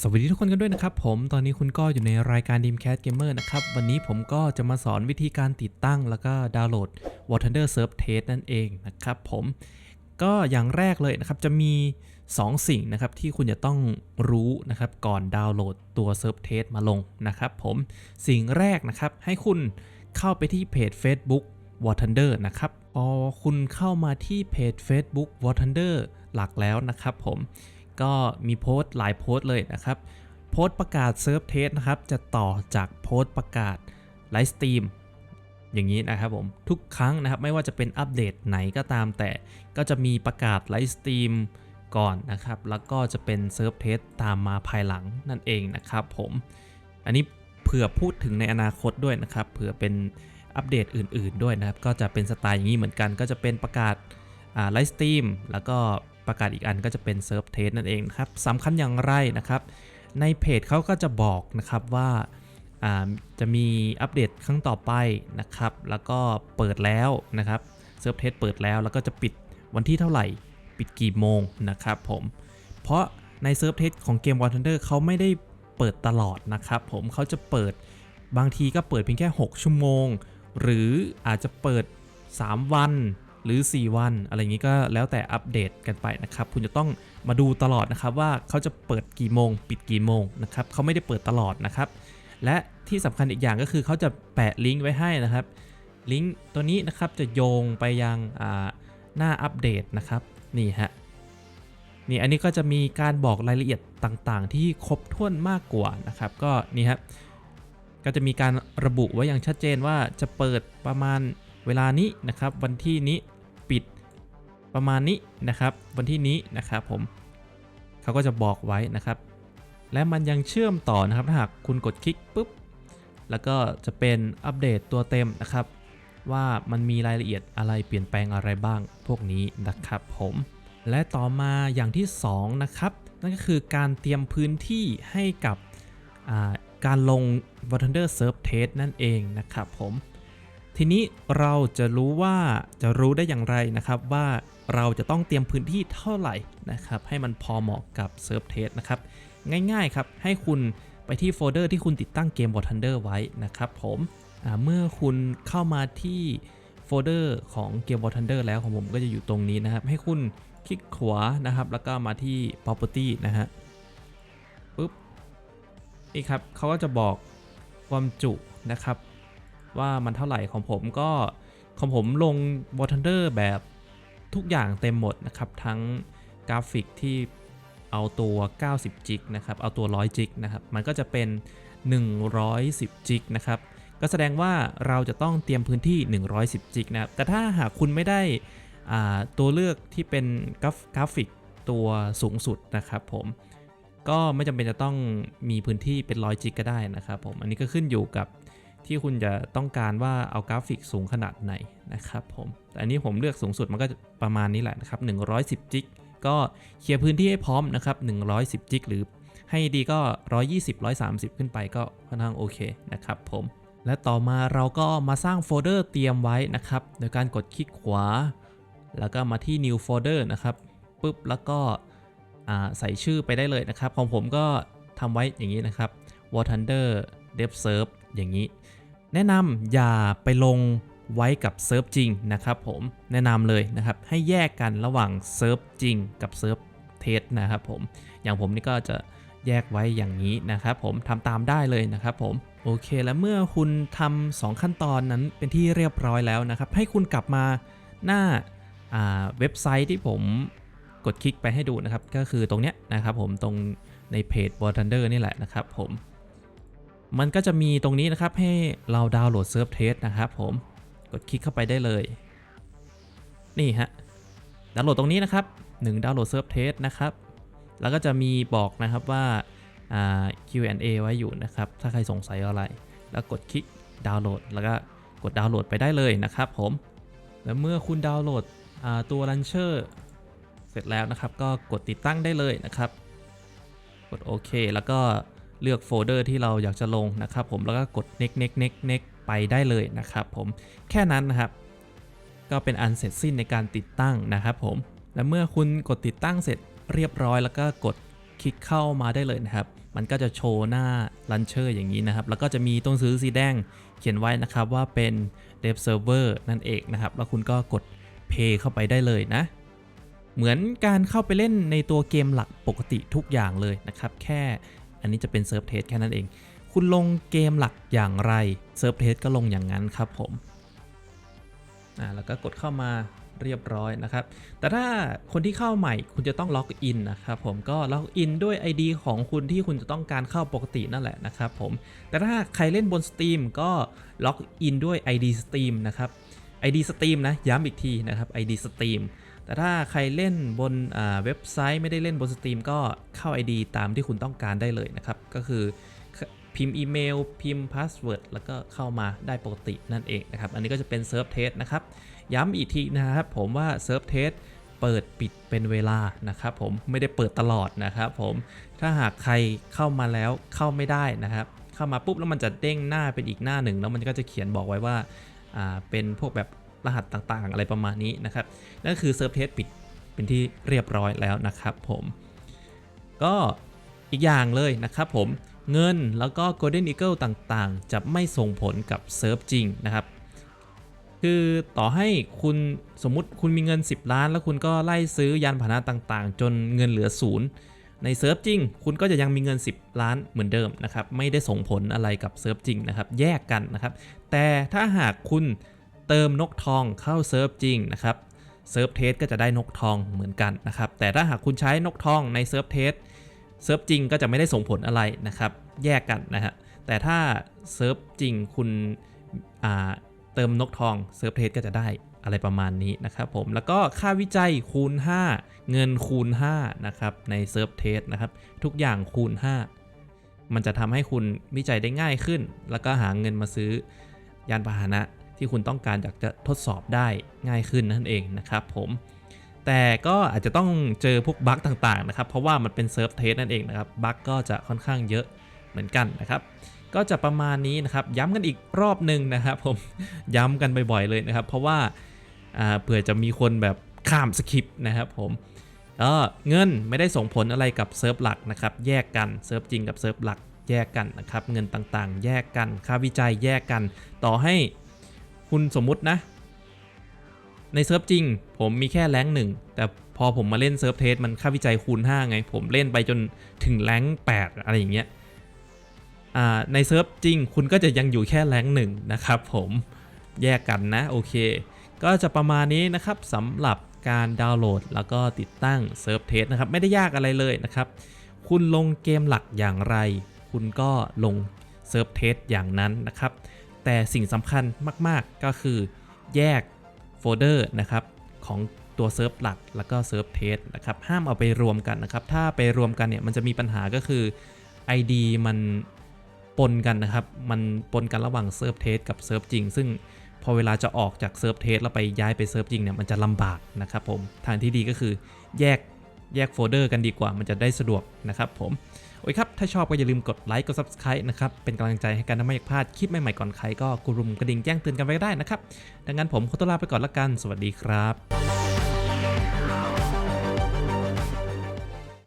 สวัสดีทุกคนกันด้วยนะครับผมตอนนี้คุณก็อยู่ในรายการ Dreamcast Gamer นะครับ วันนี้ผมก็จะมาสอนวิธีการติดตั้งแล้วก็ดาวน์โหลด War Thunder Serve Test นั่นเองนะครับผมก็อย่างแรกเลยนะครับ จะมี 2 สิ่งนะครับที่คุณจะต้องรู้นะครับก่อนดาวน์โหลดตัว s e r v Test มาลงนะครับผมสิ่งแรกนะครับให้คุณเข้าไปที่เพจ Facebook War Thunder นะครับพอคุณเข้ามาที่เพจ Facebook War Thunder หลักแล้วนะครับผม ก็มีโพสต์หลายโพสต์เลยนะครับ โพสต์ประกาศเซิร์ฟเทสนะครับ จะต่อจากโพสต์ประกาศไลฟ์สตรีมอย่างนี้นะครับผม ทุกครั้งนะครับไม่ว่าจะเป็นอัปเดตไหนก็ตามแต่ก็จะมีประกาศไลฟ์สตรีมก่อนนะครับ แล้วก็จะเป็นเซิร์ฟเทสตามมาภายหลังนั่นเองนะครับผมอันนี้เผื่อพูดถึงในอนาคตด้วยนะครับเผื่อเป็นอัปเดตอื่น ๆ ด้วยนะครับ ก็จะเป็นสไตล์อย่างนี้เหมือนกัน ก็จะเป็นประกาศไลฟ์สตรีมแล้วก็ ประกาศอีกอันก็จะเป็นเซิร์ฟเทสนั่นเองนะครับสำคัญอย่างไรนะครับ ในเพจเขาก็จะบอกนะครับว่าอ่าจะมีอัปเดตครั้งต่อไปนะครับ แล้วก็เปิดแล้วนะครับเซิร์ฟเทสเปิดแล้ว แล้วก็จะปิดวันที่เท่าไหร่ ปิดกี่โมงนะครับผม เพราะในเซิร์ฟเทสของเกม War Thunder เขาไม่ได้เปิดตลอดนะครับผมเขาจะเปิดบางทีก็เปิดเพียงแค่ 6 ชั่วโมง หรืออาจจะเปิด 3 วัน หรือ 4 วัน อะไรอย่างนี้ก็แล้วแต่อัปเดตกันไปนะครับ คุณจะต้องมาดูตลอดนะครับว่าเขาจะเปิดกี่โมง ปิดกี่โมงนะครับเขาไม่ได้เปิดตลอดนะครับ และที่สำคัญอีกอย่างก็คือเขาจะแปะลิงก์ไว้ให้นะครับ ลิงก์ตัวนี้นะครับจะโยงไปยังหน้าอัปเดตนะครับ นี่ฮะนี่อันนี้ก็จะมีการบอกรายละเอียดต่างๆ ที่ครบถ้วนมากกว่านะครับ ก็นี่ครับก็จะมีการระบุไว้อย่างชัดเจนว่าจะเปิดประมาณเวลานี้นะครับ วันที่นี้ ประมาณนี้นะครับวันที่นี้นะครับผมเขาก็จะบอกไว้นะครับ และมันยังเชื่อมต่อนะครับถ้าหากคุณกดคลิกปุ๊บแล้วก็จะเป็นอัปเดตตัวเต็มนะครับ ว่ามันมีรายละเอียดอะไรเปลี่ยนแปลงอะไรบ้างพวกนี้นะครับ ผม และต่อมาอย่างที่ 2 นะครับ นั่นก็คือการเตรียมพื้นที่ให้กับการลง w a t e r Serve Serve Test นั่นเองนะครับผม ทีนี้เราจะรู้ว่าจะรู้ได้อย่างไรนะครับ ว่าเราจะต้องเตรียมพื้นที่เท่าไหร่นะครับ ให้มันพอเหมาะกับ Serve Test นะครับ ง่ายๆครับ ให้คุณไปที่โฟลเดอร์ที่คุณติดตั้งเกม War Thunder ไว้นะครับผมเมื่อคุณเข้ามาที่โฟลเดอร์ของเกม War Thunder แล้วของผมก็จะอยู่ตรงนี้นะครับ ให้คุณคลิกขวานะครับ แล้วก็มาที่ property นะฮะปุ๊บนี่ครับเขาก็จะบอกความจุนะครับ ว่ามันเท่าไหร่ของผมก็ของผมลง w a Thunder แบบทุกอย่างเต็มหมดนะครับ ทั้งกราฟิกที่เอาตัว 90 จิกนะครับ เอาตัว 100 จิกนะครับ มันก็จะเป็น 110 จิกนะครับ ก็แสดงว่าเราจะต้องเตรียมพื้นที่ 110 จิกนะครับ แต่ถ้าหากคุณไม่ได้ตัวเลือกที่เป็นกราฟกราฟิกตัวสูงสุดนะครับผม ก็ไม่จำเป็นจะต้องมีพื้นที่เป็น 100 จิกก็ได้นะครับผม อันนี้ก็ขึ้นอยู่กับ ที่คุณจะต้องการว่าเอากราฟิกสูงขนาดไหนนะครับผมแต่อันนี้ผมเลือกสูงสุดมันก็ประมาณนี้แหละนะครับ110จิกก็เคลียร์พื้นที่ให้พร้อมนะครับ110จิกหรือให้ดีก็ 120 130 ขึ้นไปก็ค่อนข้างโอเคนะครับผมและต่อมาเราก็มาสร้างโฟลเดอร์เตรียมไว้นะครับ โดยการกดคลิกขวา แล้วก็มาที่ new folder นะครับปุ๊บแล้วก็ใส่ชื่อไปได้เลยนะครับ ของผมก็ทำไว้อย่างนี้นะครับ War Thunder Dev Serve อย่างนี้ แนะนำอย่าไปลงไว้กับเซิร์ฟจริงนะครับผมแนะนำเลยนะครับให้แยกกันระหว่างเซิร์ฟจริงกับเซิร์ฟเทสนะครับผมอย่างผมนี่ก็จะแยกไว้อย่างนี้นะครับผมทำตามได้เลยนะครับผมโอเค แล้วเมื่อคุณทำสองขั้นตอนนั้นเป็นที่เรียบร้อยแล้วนะครับ ให้คุณกลับมาหน้าอ่าเว็บไซต์ที่ผมกดคลิกไปให้ดูนะครับ ก็คือตรงเนี้ยนะครับผมตรงในเพจ War Thunder นี่แหละนะครับผม มันก็จะมีตรงนี้นะครับให้เราดาวน์โหลดเซิร์ฟเทสนะครับผมกดคลิกเข้าไปได้เลย นี่ฮะดาวน์โหลดตรงนี้นะครับ1ดาวน์โหลดเซิร์ฟเทสนะครับ แล้วก็จะมีบอกนะครับว่าา Q&A ไว้อยู่นะครับ ถ้าใครสงสัยอะไร แล้วกดคลิกดาวน์โหลด แล้วก็กดดาวน์โหลดไปได้เลยนะครับผม แล้วเมื่อคุณดาวน์โหลดตัว Launcher เสร็จแล้วนะครับ ก็กดติดตั้งได้เลยนะครับ กดโอเค แล้วก็ เลือกโฟลเดอร์ที่เราอยากจะลงนะครับผมแล้วก็กด next next next next ไปได้เลยนะครับผมแค่นั้นนะครับ ก็เป็นอันเสร็จสิ้นในการติดตั้งนะครับผมและเมื่อคุณกดติดตั้งเสร็จเรียบร้อย แล้วก็กดคลิกเข้ามาได้เลยนะครับ มันก็จะโชว์หน้าลันเชอร์อย่างนี้นะครับ แล้วก็จะมีตัวหนังสือสีแดงเขียนไว้นะครับว่าเป็น Dev Server นั่นเองนะครับ แล้วคุณก็กด Pay เข้าไปได้เลยนะ เหมือนการเข้าไปเล่นในตัวเกมหลักปกติทุกอย่างเลยนะครับ แค่ อันนี้จะเป็นเซิร์ฟเทสแค่นั้นเอง คุณลงเกมหลักอย่างไรเซิร์ฟเทสก็ลงอย่างนั้นครับผมอ่าแล้วก็กดเข้ามาเรียบร้อยนะครับ แต่ถ้าคนที่เข้าใหม่คุณจะต้องล็อกอินนะครับผมก็ล็อกอินด้วย ID ของคุณที่คุณจะต้องการเข้าปกตินั่นแหละนะครับผมแต่ถ้าใครเล่นบน Steam ก็ล็อกอินด้วย ID Steam นะครับ ID Steam นะย้ำอีกทีนะครับ ID Steam แต่ถ้าใครเล่นบนเว็บไซต์ไม่ได้เล่นบน Steam ก็เข้า ID ตามที่คุณต้องการได้เลยนะครับ ก็คือพิมพ์อีเมล พิมพ์พาสเวิร์ดแล้วก็เข้ามาได้ปกตินั่นเองนะครับ อันนี้ก็จะเป็นเซิร์ฟเทสนะครับ ย้ำอีกทีนะครับผมว่าเซิร์ฟเทสเปิดปิดเป็นเวลานะครับผมไม่ได้เปิดตลอดนะครับผมถ้าหากใครเข้ามาแล้วเข้าไม่ได้นะครับ เข้ามาปุ๊บแล้วมันจะเด้งหน้าเป็นอีกหน้าหนึ่ง แล้วมันก็จะเขียนบอกไว้ว่าเป็นพวกแบบ รหัสต่างๆ อะไรประมาณนี้นะครับ นั่นคือเซิร์ฟเทสปิดเป็นที่เรียบร้อยแล้วนะครับผม ก็อีกอย่างเลยนะครับผมเงินแล้วก็ Golden Eagle ต่างๆ จะไม่ส่งผลกับเซิร์ฟจริงนะครับ คือต่อให้คุณสมมุติคุณมีเงิน 10 ล้าน แล้วคุณก็ไล่ซื้อยานพาหนะต่างๆ จนเงินเหลือศูนย์ในเซิร์ฟจริง คุณก็จะยังมีเงิน 10 ล้านเหมือนเดิมนะครับ ไม่ได้ส่งผลอะไรกับเซิร์ฟจริงนะครับ แยกกันนะครับ แต่ถ้าหากคุณ เติมนกทองเข้าเซิร์ฟจริงนะครับเซิร์ฟเทสก็จะได้นกทองเหมือนกันนะครับ แต่ถ้าหากคุณใช้นกทองในเซิร์ฟเทสเซิร์ฟจริงก็จะไม่ได้ส่งผลอะไรนะครับ แยกกันนะฮะแต่ถ้าเซิร์ฟจริงคุณเติมนกทองเซิร์ฟเทสก็จะได้อะไรประมาณนี้นะครับผมแล้วก็ค่าวิจัยคูณ 5 เงินคูณ5นะครับในเซิร์ฟเทสนะครับ ทุกอย่างคูณ 5 มันจะทำให้คุณวิจัยได้ง่ายขึ้น แล้วก็หาเงินมาซื้อยานพาหนะ ที่คุณต้องการอยากจะทดสอบได้ง่ายขึ้นนั่นเองนะครับผมแต่ก็อาจจะต้องเจอพวกบั๊กต่างๆนะครับ เพราะว่ามันเป็นเซิร์ฟเทสนั่นเองนะครับบั๊กก็จะค่อนข้างเยอะเหมือนกันนะครับ ก็จะประมาณนี้นะครับ ย้ำกันอีกรอบหนึ่งนะครับ ผมย้ำกันบ่อยๆเลยนะครับ เพราะว่าอ่าเผื่อจะมีคนแบบข้ามสคริปต์นะครับผมก็เงินไม่ได้ส่งผลอะไรกับเซิร์ฟหลักนะครับ แยกกันเซิร์ฟจริงกับเซิร์ฟหลักแยกกันนะครับ เงินต่างๆ แยกกัน ค่าวิจัยแยกกัน ต่อให้ คุณสมมุตินะ ในเซิร์ฟจริง ผมมีแค่แรงหนึ่งแต่พอผมมาเล่นเซิร์ฟเทสมันค่าวิจัยคูณ 5 ไง ผมเล่นไปจนถึงแรง8 อะไรอย่างเงี้ยในเซิร์ฟจริง คุณก็จะยังอยู่แค่แรงหนึ่งนะครับผมแยกกันนะ โอเค ก็จะประมาณนี้นะครับสำหรับการดาวน์โหลด แล้วก็ติดตั้งเซิร์ฟเทสนะครับ ไม่ได้ยากอะไรเลยนะครับ คุณลงเกมหลักอย่างไร คุณก็ลงเซิร์ฟเทสอย่างนั้นนะครับ แต่สิ่งสำคัญมาก ๆ ก็คือแยกโฟลเดอร์นะครับของตัวเซิร์ฟหลักแล้วก็เซิร์ฟเทสนะครับห้ามเอาไปรวมกันนะครับ ถ้าไปรวมกันเนี่ยมันจะมีปัญหาก็คือ ID มันปนกันนะครับ มันปนกันระหว่างเซิร์ฟเทสกับเซิร์ฟจริง ซึ่งพอเวลาจะออกจากเซิร์ฟเทสแล้วไปย้ายไปเซิร์ฟจริงเนี่ยมันจะลำบากนะครับผมทางที่ดีก็คือแยกแยกโฟลเดอร์กันดีกว่ามันจะได้สะดวกนะครับผม โอเคครับ ถ้าชอบก็อย่าลืมกดไลค์ กด Subscribe นะครับ เป็นกำลังใจให้กันนะไม่อยากพลาดคลิปใหม่ๆก่อนใครก็กรุมกระดิ่งแจ้งเตือนกันไว้ได้นะครับ ดังนั้นผมขอตัวลาไปก่อนละกัน สวัสดีครับ